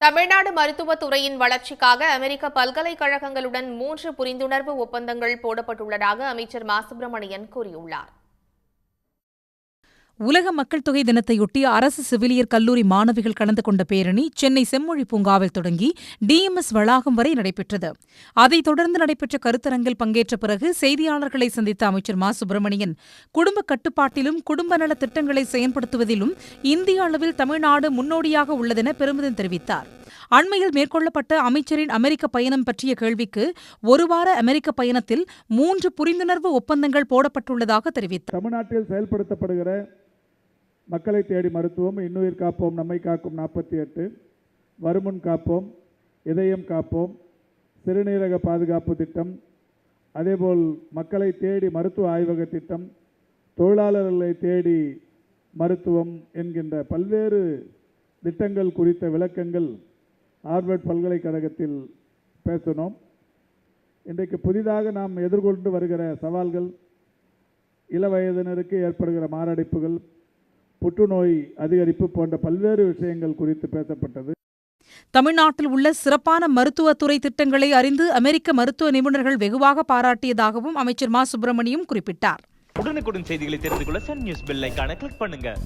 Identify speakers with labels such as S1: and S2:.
S1: தமிழ்நாடு மருத்துவத் துறையின் வளர்ச்சிக்காக அமெரிக்க பல்கலைக்கழகங்களுடன் மூன்று புரிந்துணர்வு ஒப்பந்தங்கள் போடப்பட்டுள்ளதாக அமைச்சர் மா. சுப்பிரமணியன் கூறியுள்ளார்.
S2: உலக மக்கள் தொகை தினத்தையொட்டி அரசு செவிலியர் கல்லூரி மாணவிகள் கலந்து கொண்ட பேரணி சென்னை செம்மொழி பூங்காவில் தொடங்கி டிஎம்எஸ் வளாகம் வரை நடைபெற்றது. அதைத் தொடர்ந்து நடைபெற்ற கருத்தரங்கில் பங்கேற்ற பிறகு செய்தியாளர்களை சந்தித்த அமைச்சர் மா. சுப்பிரமணியன் குடும்ப கட்டுப்பாட்டிலும் குடும்ப நல திட்டங்களை செயல்படுத்துவதிலும் இந்திய அளவில் தமிழ்நாடு முன்னோடியாக உள்ளதென பெருமிதம் தெரிவித்தார். அண்மையில் மேற்கொள்ளப்பட்ட அமைச்சரின் அமெரிக்க பயணம் பற்றிய கேள்விக்கு ஒருவார அமெரிக்க பயணத்தில் மூன்று புரிந்துணர்வு ஒப்பந்தங்கள் போடப்பட்டுள்ளதாக தெரிவித்தார்.
S3: தமிழ்நாட்டில் செயல்படுத்தப்படுகிற மக்களை தேடி மருத்துவம் இன்னுயிர் காப்போம் நம்மை காக்கும் நாற்பத்தி எட்டு. வருமுன் காப்போம் இதயம் காப்போம் சிறுநீரக பாதுகாப்பு திட்டம் அதேபோல் மக்களை தேடி மருத்துவ ஆய்வக திட்டம் தொழிலாளர்களை தேடி மருத்துவம் என்கின்ற பல்வேறு திட்டங்கள் குறித்த விளக்கங்கள் ஹார்வர்ட் பல்கலைக்கழகத்தில் பேசினோம். இன்றைக்கு புதிதாக நாம் எதிர்கொண்டு வருகிற சவால்கள் இளவயதினருக்கு ஏற்படுகிற மாரடைப்புகள் புற்றுநோய் அதிகரிப்பு போன்ற பல்வேறு விஷயங்கள் குறித்து பேசப்பட்டது.
S2: தமிழ்நாட்டில் உள்ள சிறப்பான மருத்துவத்துறை திட்டங்களை அறிந்து அமெரிக்க மருத்துவ நிபுணர்கள் வெகுவாக பாராட்டியதாகவும் அமைச்சர் மா. சுப்பிரமணியம் குறிப்பிட்டார்.
S4: உடனுக்குடன் செய்திகளை தெரிந்து கொள்ள சன் நியூஸ் பெல் கிளிக் பண்ணுங்க.